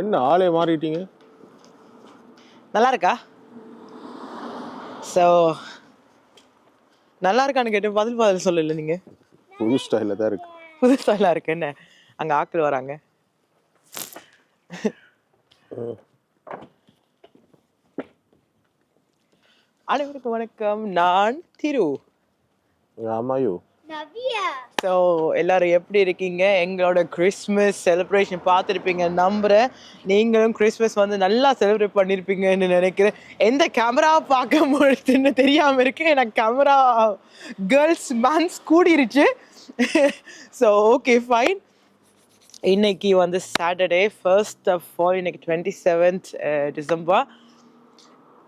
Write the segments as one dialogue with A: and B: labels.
A: என்ன ஆளே மாறிட்டீங்க?
B: நல்லா இருக்கா ஸோ நல்லா இருக்கான்னு கேட்டு பதில் பதில் சொல்லல நீங்க.
A: புது ஸ்டைலில் தான் இருக்கு.
B: புது ஸ்டைலாக இருக்கு என்ன? அங்க ஆட்கள் வராங்க. அனைவருக்கும் வணக்கம் நான் திரு.
A: ஆமாயோ.
B: ஸோ எல்லாரும் எப்படி இருக்கீங்க? எங்களோட கிறிஸ்மஸ் செலிப்ரேஷன் பார்த்துருப்பீங்க. நம்புகிறேன் நீங்களும் கிறிஸ்மஸ் வந்து நல்லா செலிப்ரேட் பண்ணியிருப்பீங்கன்னு நினைக்கிறேன். எந்த கேமரா பார்க்க முடியுதுன்னு தெரியாமல் இருக்கு. எனக்கு கேமரா கேர்ள்ஸ் மேன்ஸ் கூடிருச்சு. ஸோ ஓகே ஃபைன் இன்னைக்கு வந்து சாட்டர்டே ஃபர்ஸ்ட் ஆஃப் ஆல் இன்னைக்கு டுவெண்ட்டி செவன்த் டிசம்பர்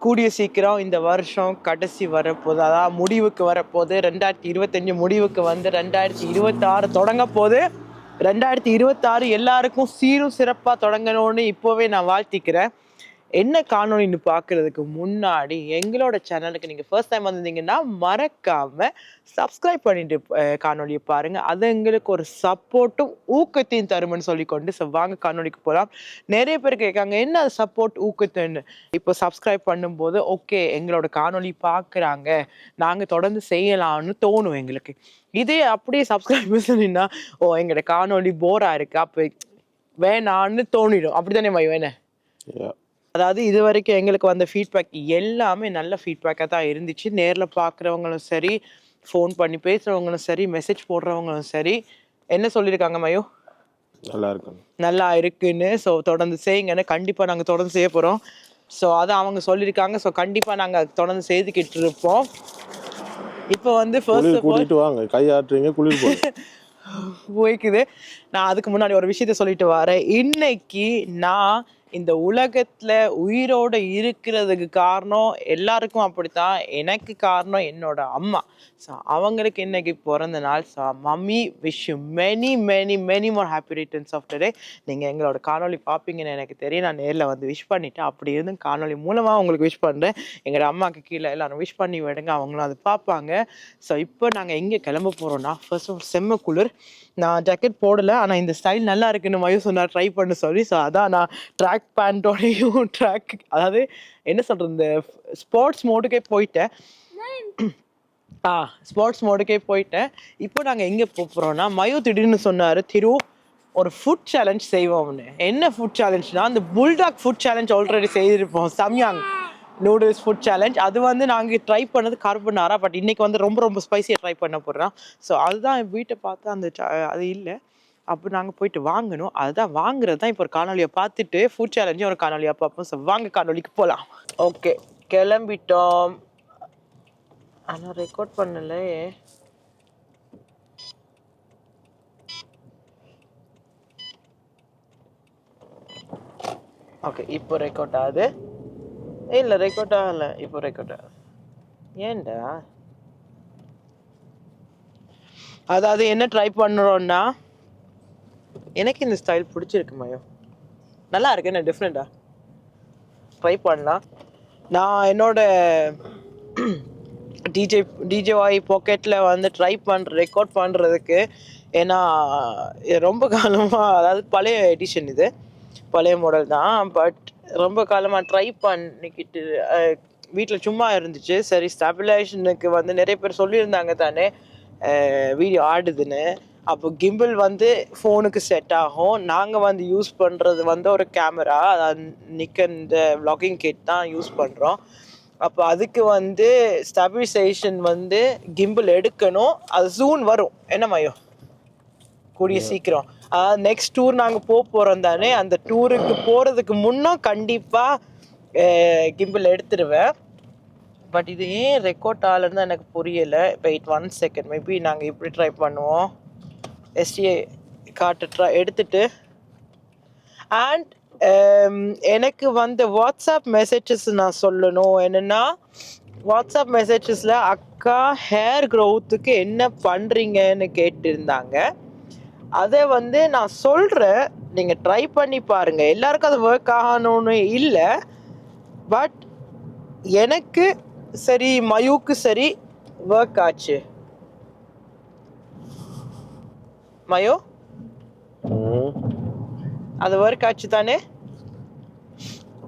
B: கூடிய சீக்கிரம் இந்த வருஷம் கடைசி வரப்போகுது. அதாவது முடிவுக்கு வரப்போகுது. ரெண்டாயிரத்தி இருபத்தஞ்சு முடிவுக்கு வந்து ரெண்டாயிரத்தி இருபத்தாறு தொடங்க போது ரெண்டாயிரத்தி இருபத்தாறு எல்லாருக்கும் சீரும் சிறப்பாக தொடங்கணும்னு இப்போவே நான் வாழ்த்திக்கிறேன். என்ன காணொலின்னு பார்க்குறதுக்கு முன்னாடி எங்களோட சேனலுக்கு நீங்கள் ஃபர்ஸ்ட் டைம் வந்திருந்தீங்கன்னா மறக்காமல் சப்ஸ்கிரைப் பண்ணிட்டு காணொலியை பாருங்கள் அது எங்களுக்கு ஒரு சப்போர்ட்டும் ஊக்கத்தையும் தருமன்னு சொல்லிக்கொண்டு ஸோ வாங்க காணொளிக்கு போகலாம் நிறைய பேர் கேட்காங்க என்ன அது சப்போர்ட் ஊக்கத்துன்னு? இப்போ சப்ஸ்கிரைப் பண்ணும்போது ஓகே எங்களோட காணொலி பார்க்குறாங்க நாங்கள் தொடர்ந்து செய்யலாம்னு தோணும் எங்களுக்கு. இதே அப்படியே சப்ஸ்கிரைப் பண்ணினா ஓ எங்களோட காணொலி போராக இருக்கு? அப்போ வேணான்னு தோணிடும். அப்படி தானே மை வேணே அதாவது இது வரைக்கும் எங்களுக்கு வந்த ஃபீட்பேக் எல்லாமே நல்ல ஃபீட்பேக்காக தான் இருந்துச்சு. நேரில் பார்க்குறவங்களும் சரி ஃபோன் பண்ணி பேசுகிறவங்களும் சரி மெசேஜ் போடுறவங்களும் சரி. என்ன சொல்லியிருக்காங்க மயோ?
A: நல்லா இருக்கும்.
B: நல்லா இருக்குன்னு. ஸோ தொடர்ந்து செய்யுங்கன்னு கண்டிப்பாக நாங்கள் தொடர்ந்து செய்ய போகிறோம் ஸோ அதை அவங்க சொல்லியிருக்காங்க ஸோ கண்டிப்பாக நாங்கள் தொடர்ந்து செய்துக்கிட்டு இருப்போம். இப்போ வந்து ஃபர்ஸ்ட்
A: கூட்டிட்டு வாங்க. கையாட்டுறீங்க குளிர்
B: போய்க்குது. நான் அதுக்கு முன்னாடி ஒரு விஷயத்த சொல்லிட்டு வரேன். இன்னைக்கு நான் இந்த உலகத்துல உயிரோட இருக்கிறதுக்கு காரணம் எல்லாருக்கும் அப்படித்தான். எனக்கு காரணம் என்னோட அம்மா. ஸோ அவங்களுக்கு இன்னைக்கு பிறந்த நாள். So mummy wish you many many many more happy returns of day நீங்கள் எங்களோட காணொளி பார்ப்பீங்கன்னு எனக்கு தெரியும். நான் நேரில் வந்து விஷ் பண்ணிவிட்டு அப்படி இருந்து காணொளி மூலமாக உங்களுக்கு விஷ் பண்ணுறேன் எங்களோட அம்மாவுக்கு கீழே எல்லாரும் விஷ் பண்ணி விடுங்க. அவங்களும் அதை பார்ப்பாங்க ஸோ இப்போ நாங்கள் எங்கே கிளம்ப போகிறோன்னா ஃபர்ஸ்ட் ஆஃப் செம்ம குளிர். நான் ஜாக்கெட் போடலை. ஆனால் இந்த ஸ்டைல் நல்லா இருக்குன்னு மயூ சொன்னார். ட்ரை பண்ண சொல்லி ஸோ அதான் நான் ட்ராக் பேண்ட்டோடையும் ட்ராக் அதாவது என்ன சொல்கிறது இந்த ஸ்போர்ட்ஸ் மோடுக்கே போயிட்டேன். ஆ ஸ்போர்ட்ஸ் மோடுக்கே போயிட்டேன். இப்போ நாங்கள் எங்கே போகிறோம்னா மயு திடீர்னு சொன்னார் திரு ஒரு ஃபுட் சேலஞ்ச் செய்வோம்னு. என்ன ஃபுட் சேலஞ்ச்னா அந்த புல்டாக் ஃபுட் சேலஞ்ச் ஆல்ரெடி செய்திருப்போம் சம்யாங் நூடுல்ஸ் ஃபுட் சேலஞ்ச் அது வந்து நாங்கள் ட்ரை பண்ணது கார்பனாரா பட் இன்னைக்கு வந்து ரொம்ப ரொம்ப ஸ்பைசியாக ட்ரை பண்ண போடுறோம் ஸோ அதுதான் வீட்டை பார்த்து அந்த அது இல்லை. அப்போ நாங்கள் போயிட்டு வாங்கணும். அதுதான் வாங்குறது தான் இப்போ ஒரு காணொலியை பார்த்துட்டு ஃபுட் சேலஞ்சையும் ஒரு காணொலியாக பார்ப்போம். ஸோ வாங்க காணொலிக்கு போகலாம் ஓகே கிளம்பிட்டோம். ஆனால் ரெக்கார்ட் பண்ணலையே. ஓகே இப்போ ரெக்கார்ட் ஆகுது. இல்லை ரெக்கார்ட் ஆகலை. இப்போ ரெக்கார்ட் ஆகுது. ஏண்டா அதாவது என்ன ட்ரை பண்ணுறோன்னா எனக்கு இந்த ஸ்டைல் பிடிச்சிருக்கு மயோ. நல்லா இருக்கு என்ன டிஃப்ரெண்ட்டாக ட்ரை பண்ணலாம். நான் என்னோட டிஜே டிஜேவாய் பாக்கெட்டில் வந்து ட்ரை பண்ணுற ரெக்கார்ட் பண்ணுறதுக்கு ஏன்னா ரொம்ப காலமாக அதாவது பழைய எடிஷன் இது. பழைய மாடல் தான் பட் ரொம்ப காலமாக ட்ரை பண்ணிக்கிட்டு வீட்டில் சும்மா இருந்துச்சு. சரி ஸ்டெபிலைசேஷனுக்கு வந்து நிறைய பேர் சொல்லியிருந்தாங்க தானே வீடியோ ஆடுதுன்னு. அப்போ கிம்பிள் வந்து ஃபோனுக்கு செட் ஆகும். நாங்கள் வந்து யூஸ் பண்ணுறது வந்து ஒரு கேமரா அதாவது நிக்கன் இந்த vlogging கிட் தான் யூஸ் பண்ணுறோம் அப்போ அதுக்கு வந்து ஸ்டெபிலைசேஷன் வந்து கிம்பிள் எடுக்கணும். அது ஜூன் வரும். என்ன மயம்? கூடிய சீக்கிரம். நெக்ஸ்ட் டூர் நாங்கள் போக போகிறோம் தானே அந்த டூருக்கு போகிறதுக்கு முன்னும் கண்டிப்பாக கிம்பிள் எடுத்துருவேன். பட் இது ஏன் ரெக்கார்ட் ஆகலன்னு எனக்கு புரியலை. வெயிட் ஒன் செகண்ட் மேபி நாங்கள் இப்படி ட்ரை பண்ணுவோம். எஸ்டிஏ காட்டு ட்ரை எடுத்துட்டு அண்ட் um, எனக்கு வந்த வாட்ஸ்அப் மெசேஜஸ் நான் சொல்லணும். என்னென்னா வாட்ஸ்அப் மெசேஜஸில் அக்கா ஹேர் க்ரோத்துக்கு என்ன பண்ணுறீங்கன்னு கேட்டிருந்தாங்க. அதை வந்து நான் சொல்கிறேன் நீங்கள் ட்ரை பண்ணி பாருங்கள் எல்லாருக்கும் அது ஒர்க் ஆகணும்னு இல்லை. பட் எனக்கு சரி மயூக்கு சரி ஒர்க் ஆச்சு. மயோ? அது ஒர்க் ஆச்சு தானே?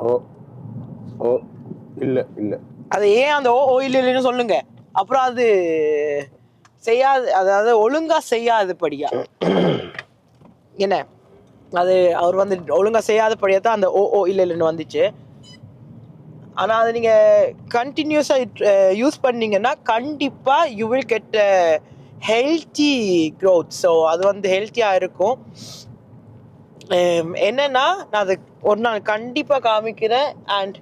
A: ஓ. ஓ. இல்லை இல்லை.
B: அது ஏன் அந்த ஓ ஓ இல்லை இல்லைன்னு சொல்லுங்க. அப்புறம் அது செய்யாது அதாவது ஒழுங்கா செய்யாதபடியா என்ன? அது அவர் வந்து ஒழுங்கா செய்யாதபடியா தான் அந்த ஓ ஓ இல்லை இல்லைன்னு வந்துச்சு. ஆனா அதை நீங்க கண்டினியூஸா யூஸ் பண்ணீங்கன்னா கண்டிப்பா you will get healthy growth. So அது வந்து ஹெல்த்தியா இருக்கும். ஹம், என்னன்னா நான் அது ஒரு நாள் கண்டிப்பா காமிக்கிறேன். அண்ட்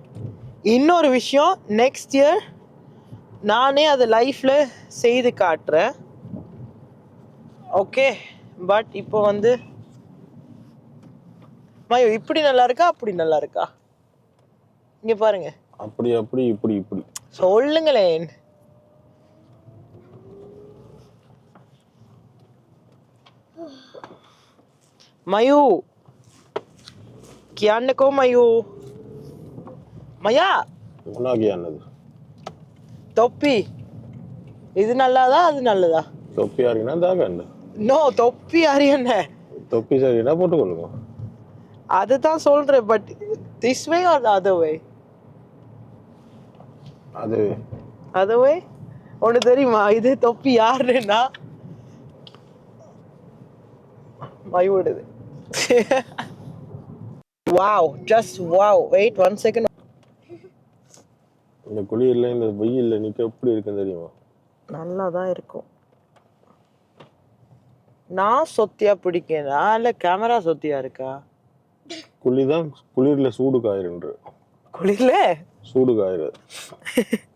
B: இன்னொரு விஷயம் நெக்ஸ்ட் இயர் நானே அதை லைஃப்ல செய்து காட்டுறேன். ஓகே பட் இப்போ வந்து மயோ இப்படி நல்லா இருக்கா? அப்படி நல்லா இருக்கா? இங்க பாருங்க.
A: அப்படி அப்படி இப்படி இப்படி.
B: சொல்லுங்களேன். மயு කියන්නකෝ මයු மயா
A: உனக்கு என்னது
B: தொப்பி இது நல்லதா அது நல்லதா
A: தொப்பி அறினா தாங்க
B: நோ தொப்பி அறியண்ண
A: தொப்பி சரினா போட்டுக்கொள்ளுங்க
B: அதுதான் சொல்றேன் but this way are other way
A: அது
B: அதர் வே ஒன்று தெரியுமா இது தொப்பி யாருன்னா மயோடுது wow just wow wait one second
A: இந்த குளிரில் இந்த வெயில்ல நிக்க எப்படி இருக்குன்னு தெரியுமா?
B: நல்லா தான் இருக்கும். நான் சொத்தியா பிடிக்கேனா? இல்ல கேமரா சொத்தியா இருக்கா?
A: குளி தான் குளிர்ல சூடு காயிருன்று
B: குளிர்ல?
A: சூடு காயுறது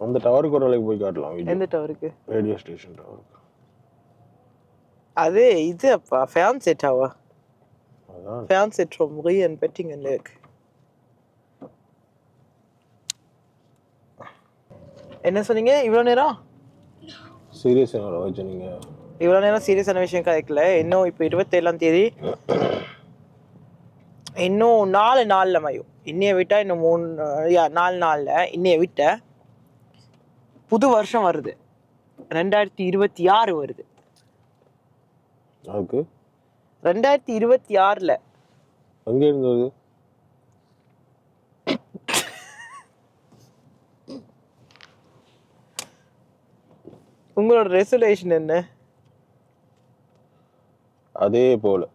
A: அந்த டவருக்கு ஒரு வேலைக்கு போய் காட்டலாம்
B: எந்த டவருக்கு
A: ரேடியோ ஸ்டேஷன் டவருக்கு
B: அது இது அப்பா ஃபேன்செட்டாவா
A: அதான்.
B: Fernsehen vom Rien Bettingen Lake. என்ன சொன்னீங்க? இவ்வளோ நேரம்?
A: சீரியஸ் வச்சு நீங்க.
B: இவ்வளோ நேரம் சீரியஸான விஷயம் கதைக்கல இன்னும் இப்போ இருபத்தேழாம் தேதி. இன்னும் நாலு நாளில் மயம் இன்னைய விட்டா இன்னும் மூணு யா நாலு நாளில். இன்னைய விட்ட. புது வருஷம் வருது. ரெண்டாயிரத்தி இருபத்தி ஆறு வருது.
A: அதுக்கு
B: ரெண்டாயிரத்தி இருபத்தி ஆறில்.
A: எங்க இருந்தது
B: உங்களோட ரெசல்யூஷன் என்ன?
A: அதே போல.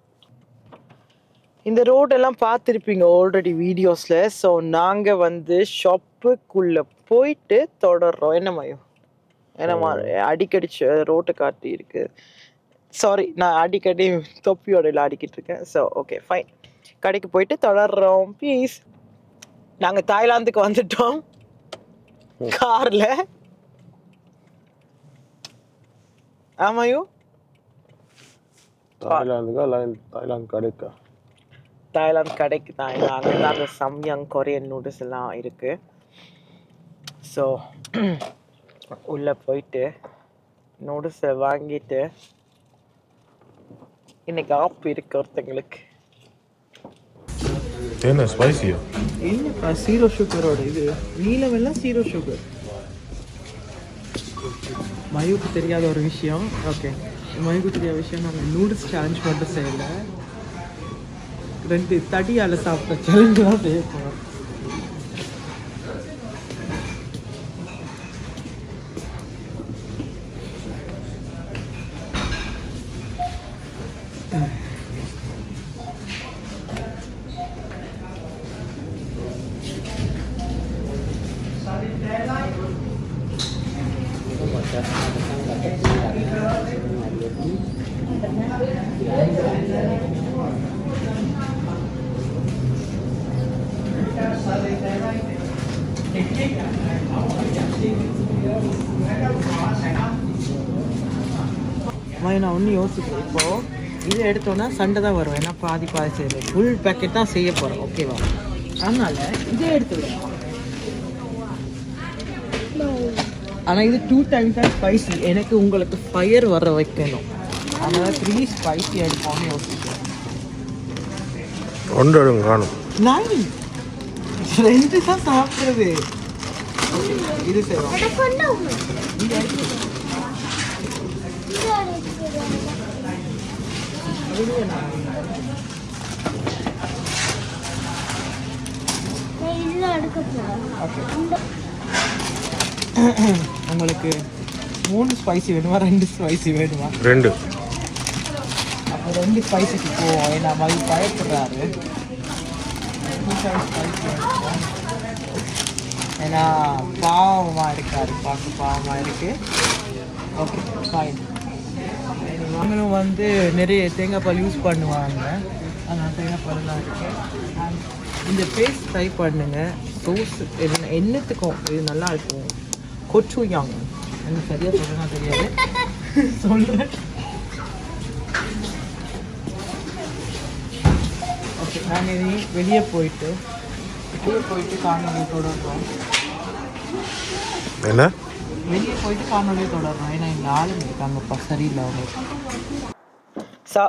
B: இந்த ரோட் எல்லாம் பார்த்துருப்பீங்க ஆல்ரெடி வீடியோஸில் ஸோ நாங்கள் வந்து ஷாப்புக்குள்ளே போயிட்டு தொடர்றோம். என்ன மயம் என்னம்மா அடிக்கடி ரோட்டை காட்டி இருக்கு. சாரி நான் அடிக்கடி தொப்பியோட அடிக்கிட்டு இருக்கேன். ஸோ ஓகே ஃபைன் கடைக்கு போயிட்டு தொடர்றோம். ப்ளீஸ் நாங்கள் தாய்லாந்துக்கு வந்துட்டோம். காரில். ஆமாயும்
A: தாய்லாந்துக்கா தாய்லாந்து கடைக்கா?
B: தாய்லாந்து கடைக்கு தான் ஏன்னா அங்கே தான் அந்த சம்யங் கொரியன் நூடுல்ஸ் எல்லாம் இருக்கு. ஸோ உள்ளே போயிட்டு நூடுல்ஸை வாங்கிட்டு இன்னைக்கு ஆப் இருக்கு ஒருத்தங்களுக்கு.
A: என்ன ஸ்பைசியா
B: இல்லைப்பா ஜீரோ சுகரோட இது? நீலம் எல்லாம் ஜீரோ சுகர் மயுக்கு தெரியாத ஒரு விஷயம். ஓகே மயுக்கு தெரியாத விஷயம் நாங்கள் நூடுல்ஸ் சேலஞ்ச் மட்டும் செய்யல ரெண்டு தடியால் சாப்பிட்ட சேலஞ்சு தான் செய்ய போகிறோம் மய நான் ஒன்று யோசிக்கிறேன் இப்போ இதை எடுத்தோன்னா சண்டை தான் வரும். ஏன்னா பாதி பாதி செய்யறது. ஃபுல் பேக்கெட் தான் செய்ய போகிறோம் ஓகேவா அதனால இதே எடுத்துக்கலாம் ஆனால் இது டூ டைம்ஸ் தான் ஸ்பைசி எனக்கு உங்களுக்கு ஃபயர் வர வைக்கணும். அதனால் த்ரீ ஸ்பைசி எடுப்போம்னு யோசிக்கிறேன்.
A: ஒன்று எடுங்க காணும்.
B: நான் ரெண்டு தான் சாப்பிடுறது இது உங்களுக்கு மூணு ஸ்பைசி வேணுமா? ரெண்டு ஸ்பைசி வேணுமா?
A: ரெண்டு.
B: அப்போ ரெண்டு ஸ்பைசிக்கு போவோம். ஏன்னா மாதிரி பயப்படுறாரு. ஏன்னா பாவமாக இருக்காரு பார்க்க பாவமாக இருக்கு. ஓகே ஃபைன் நாங்களும் வந்து நிறைய தேங்காய்ப்பால் யூஸ் பண்ணுவாங்க. அதனால் தேங்காய் இருக்குது இந்த பேஸ்ட் ட்ரை பண்ணுங்க. சோஸ் என்ன என்னத்துக்கும் இது நல்லா இருக்கும். கொச்சு யாங்க எனக்கு சரியாக சொல்லலாம் தெரியாது. சொல்கிறேன் நாங்கள் இனி வெளியே போயிட்டு வெளியே போயிட்டு காணொலி தொடர்றோம்.
A: என்ன?
B: வெளியே போயிட்டு காணொலி தொடர்றோம். ஏன்னா இந்த ஆளுங்க இருக்காங்கப்பா சரியில்லை அவங்களுக்கு. சா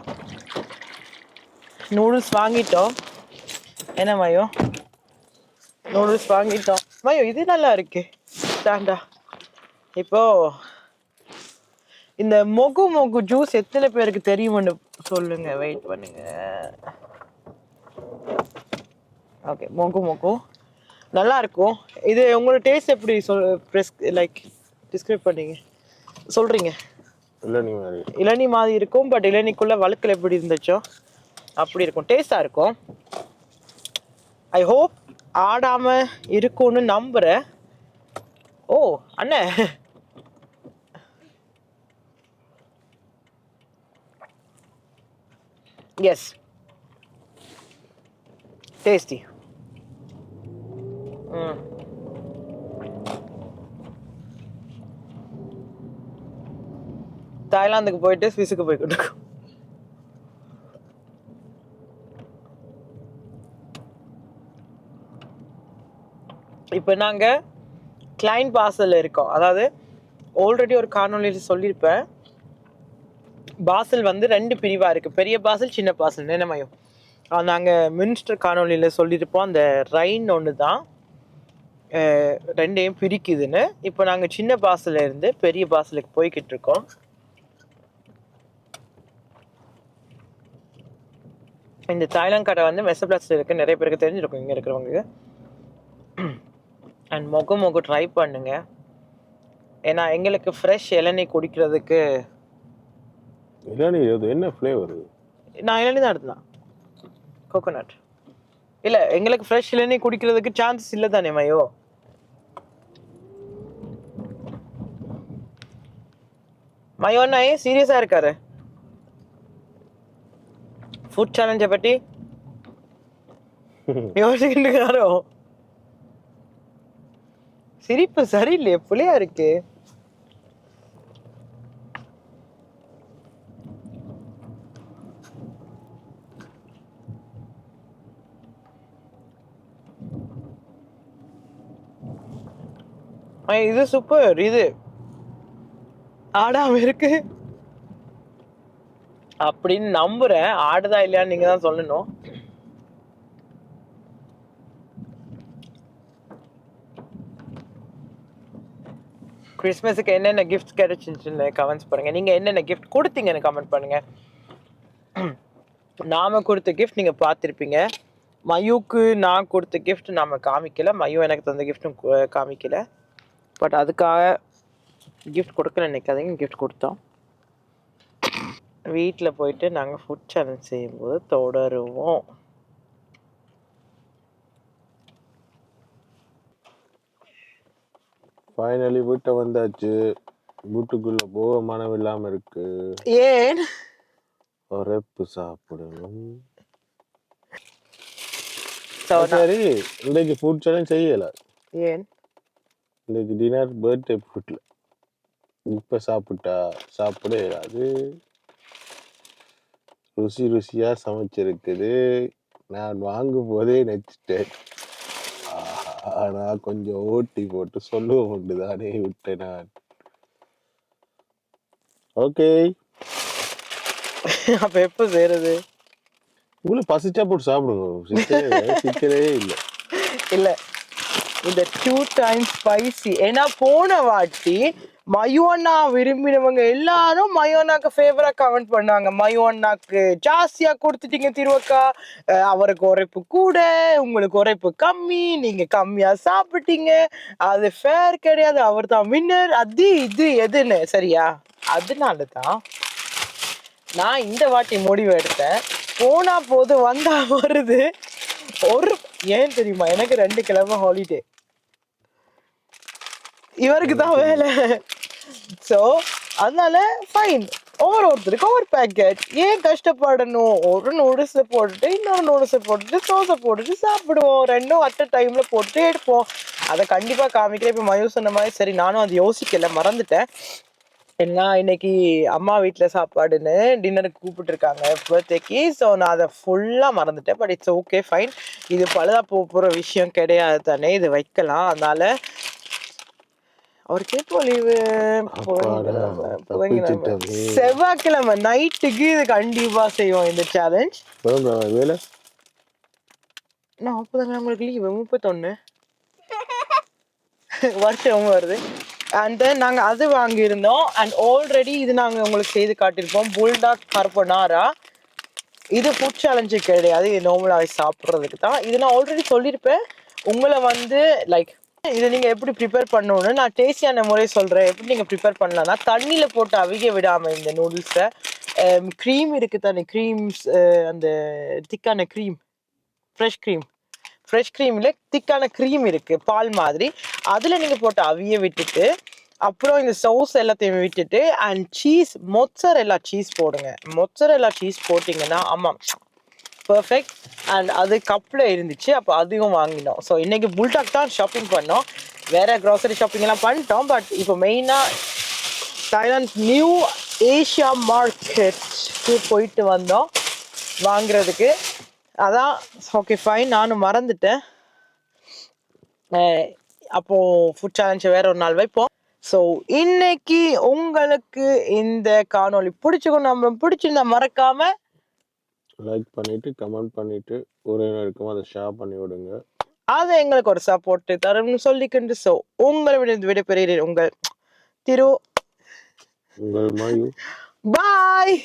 B: நூடுல்ஸ் வாங்கிட்டோம். என்ன மயோ? நூடுல்ஸ் வாங்கிட்டோம். மயோ இது நல்லா இருக்கு. தாண்டா. இப்போ இந்த மொகு மொகு ஜூஸ் எத்தனை பேருக்கு தெரியும்னு சொல்லுங்க. வெயிட் பண்ணுங்க. ஓகே மொகு மொகு நல்லா இருக்கும் இது உங்களோட டேஸ்ட் எப்படி சொல் ப்ரெஸ் லைக் டிஸ்கிரைப் பண்ணீங்க? சொல்றீங்க.
A: இல்லை நீ மாதிரி.
B: இளநீ மாதிரி இருக்கும் பட் இளநீக்குள்ள வழுக்கல் எப்படி இருந்துச்சோ அப்படி இருக்கும். டேஸ்டாக இருக்கும். ஐ ஹோப் ஆடாம இருக்கும்னு நம்புறேன். ஓ அண்ணே. எஸ் டேஸ்டி ம் mm. தாய்லாந்துக்கு போயிட்டு ஸ்விஸுக்கு போய்கிட்டு இருக்கோம் இப்போ நாங்கள் கிளைன் பாசலில் இருக்கோம். அதாவது ஆல்ரெடி ஒரு காணொலியில் சொல்லியிருப்பேன். பாசல் வந்து ரெண்டு பிரிவாக இருக்குது பெரிய பாசல் சின்ன பாசல் நினைமையும் நாங்கள் மினிஸ்டர் காணொலியில் சொல்லியிருப்போம் அந்த ரைன் ஒன்று தான் ரெண்டையும் பிரிக்குதுன்னு. இப்போ நாங்கள் சின்ன பாசல்ல இருந்து பெரிய பாசலுக்கு போய்கிட்டு இருக்கோம். இந்த தாய்லாந்து கடை வந்து மெசப்ளாஸ்ல இருக்கு. நிறைய பேருக்கு தெரிஞ்சிருக்கும். இங்கே இருக்கிறவங்களுக்கு அண்ட் மொக மொக ட்ரை பண்ணுங்க. ஏன்னா எங்களுக்கு ஃப்ரெஷ் இளநீ குடிக்கிறதுக்கு
A: இல்லை நீ இது என்ன ஃப்ளேவர்
B: நான் இளநீ தான் எடுத்தேன். கோகோனட் இல்லை எங்களுக்கு ஃப்ரெஷ் இளநீ குடிக்கிறதுக்கு சான்சஸ் இல்லை தானே மயோ? மயோ அண்ணா ஏன் சீரியஸாக இருக்காரு? ஃபுட் சேலஞ்சை பற்றி யோசிக்கிட்டு சிரிப்பு சரியில்லையே புள்ளையா இருக்கு. இது சூப்பர் இது ஆடாம இருக்கு அப்படின்னு நம்புறேன். ஆடுதா இல்லையான்னு நீங்க தான் சொல்லணும். கிறிஸ்மஸுக்கு என்னென்ன கிஃப்ட் கிடைச்சிச்சுன்னு கமெண்ட்ஸ் பண்ணுங்க. நீங்க என்னென்ன கிஃப்ட் கொடுத்தீங்கன்னு கமெண்ட் பண்ணுங்க. நாம கொடுத்த கிஃப்ட் நீங்க பார்த்துருப்பீங்க. மயுக்கு நான் கொடுத்த கிஃப்ட் நாம காமிக்கல. மயு எனக்கு தந்த கிஃப்ட்டும் காமிக்கல. பட் அதுக்காக கிஃப்ட் கொடுக்கல நினைக்காதீங்க கிஃப்ட் கொடுத்தோம். வீட்டில் போயிட்டு நாங்கள் ஃபுட் சேலஞ்ச் செய்யும்போது தொடருவோம்.
A: ஃபைனலி வீட்டை வந்தாச்சு. வீட்டுக்குள்ள போக மனம் இல்லாம இருக்கு.
B: ஏன்?
A: ரெப்பு சாப்பிடணும் சரி இன்னைக்கு ஃபுட் சேலஞ்ச் செய்யல.
B: ஏன்?
A: இன்னைக்கு டின்னர் பர்த்டே ஃபுட்ல இப்ப சாப்பிட்டா சாப்பிட அது ருசி ருசியா சமைச்சிருக்குது. நான் வாங்கும் போதே நெச்சிட்டேன். ஆனா கொஞ்சம் ஓட்டி போட்டு சொல்லுவோம் தானே விட்டேன் நான். ஓகே.
B: அப்ப எப்போ சேருது
A: உங்களுக்கு பசிச்சா போட்டு சாப்பிடுங்க. சிக்கலே இல்லை.
B: இல்ல. இந்த டூ டைம் ஸ்பைசி ஏன்னா போன வாட்டி மயோனா விரும்பினவங்க எல்லாரும் மயோனாக்கு ஃபேவரா கமெண்ட் பண்ணாங்க. மயோனாக்கு ஜாஸ்தியா கொடுத்துட்டீங்க திருவக்கா. அவருக்கு உரைப்பு கூட உங்களுக்கு உரைப்பு கம்மி நீங்க கம்மியா சாப்பிட்டீங்க. அது ஃபேர் கிடையாது. அவர் தான் வின்னர் அது இது எதுன்னு சரியா? அதனால தான் நான் இந்த வாட்டி முடிவு எடுத்தேன். போனா போது வந்தா வருது. ஒரு ஏன் தெரியுமா? எனக்கு ரெண்டு கிழமை ஹாலிடே இவருக்கு தான் வேலை. ஸோ அதனால ஃபைன் ஒவ்வொரு ஒருத்தருக்கு ஒரு பேக்கெட் ஏன் கஷ்டப்படணும்? ஒரு நூடுல்ஸை போட்டுட்டு இன்னொரு நூடுல்ஸை போட்டுட்டு சோஸை போட்டுட்டு சாப்பிடுவோம். ரெண்டும் அட் டைமில் போட்டு எடுப்போம். அதை கண்டிப்பாக காமிக்கிறேன் இப்போ மயூ சொன்ன மாதிரி சரி நானும் அது யோசிக்கல மறந்துட்டேன். ஏன்னா இன்னைக்கு அம்மா வீட்டில் சாப்பாடுன்னு டின்னருக்கு கூப்பிட்டுருக்காங்க. பர்த்டேக்கு ஸோ நான் அதை ஃபுல்லாக மறந்துட்டேன். பட் இட்ஸ் ஓகே ஃபைன் இது பழுதா போக போகிற விஷயம் கிடையாது தானே. இது வைக்கலாம். அதனால் எப்போ லீவு
A: அப்பாடா, தப்பிச்சிட்டோமே.
B: செவ்வாய்க்கிழமை நைட்டுக்கு இது கண்டிப்பா செய்வோம் இந்த சேலஞ்ச்
A: வேலை?
B: நான் அப்போதாங்க உங்களுக்கு லீவு முப்பத்தொன்று வருஷம் வருது? அண்ட் தென் நாங்கள் அது வாங்கியிருந்தோம். அண்ட் ஆல்ரெடி இது நாங்கள் உங்களுக்கு செய்து காட்டியிருப்போம் புல்டாக் கர்பனாரா இது ஃபுட் சேலஞ்சு கிடையாது. இது சாப்பிட்றதுக்கு தான். இது நான் ஆல்ரெடி சொல்லியிருப்பேன். உங்களை வந்து லைக் இதை நீங்கள் எப்படி ப்ரிப்பேர் பண்ணணும்னு நான் டேஸ்டியான முறை சொல்கிறேன் எப்படி நீங்கள் ப்ரிப்பேர் பண்ணலாம்னா தண்ணியில் போட்டு அவிக விடாமல் இந்த நூடுல்ஸை க்ரீம் இருக்குது தானே க்ரீம்ஸ் அந்த திக்கான க்ரீம் ஃப்ரெஷ் க்ரீம் ஃப்ரெஷ் க்ரீமில் திக்கான க்ரீம் இருக்குது பால் மாதிரி. அதில் நீங்கள் போட்டு அவிய விட்டுட்டு அப்புறம் இந்த சவுஸ் எல்லாத்தையும் விட்டுட்டு அண்ட் சீஸ் மொச்சரெல்லா சீஸ் போடுங்க. மொச்சரெல்லா சீஸ் போட்டிங்கன்னா ஆமாம் பர்ஃபெக்ட் அண்ட் அது கப்பில் இருந்துச்சு. அப்போ அதுவும் வாங்கினோம். ஸோ இன்றைக்கி புல்டாக் தான் ஷாப்பிங் பண்ணோம். வேறு க்ராசரி ஷாப்பிங் எல்லாம் பண்ணிட்டோம். பட் இப்போ மெயினாக தாய்லாந்து நியூ ஏஷியா மார்க்கெட்க்கு போயிட்டு வந்தோம். வாங்குறதுக்கு. அதான் ஓகே ஃபைன் நானும் மறந்துட்டேன். அப்போது ஃபுட் சேலஞ்சு வேற ஒரு நாள் வைப்போம். ஸோ இன்னைக்கு உங்களுக்கு இந்த காணொளி பிடிச்சிக்கணும் நம்ம பிடிச்சிருந்தா மறக்காமல்
A: லைக் பண்ணிட்டு கமெண்ட் பண்ணிட்டு உறவினருக்கும் அதை ஷேர் பண்ணி விடுங்க.
B: அது எங்களுக்கு ஒரு சப்போர்ட் தரும்னு சொல்லிக்கிண்டு ஸோ உங்களிடம் விடைபெறுகிறேன் உங்கள் திரு
A: உங்கள் மயு.
B: பாய்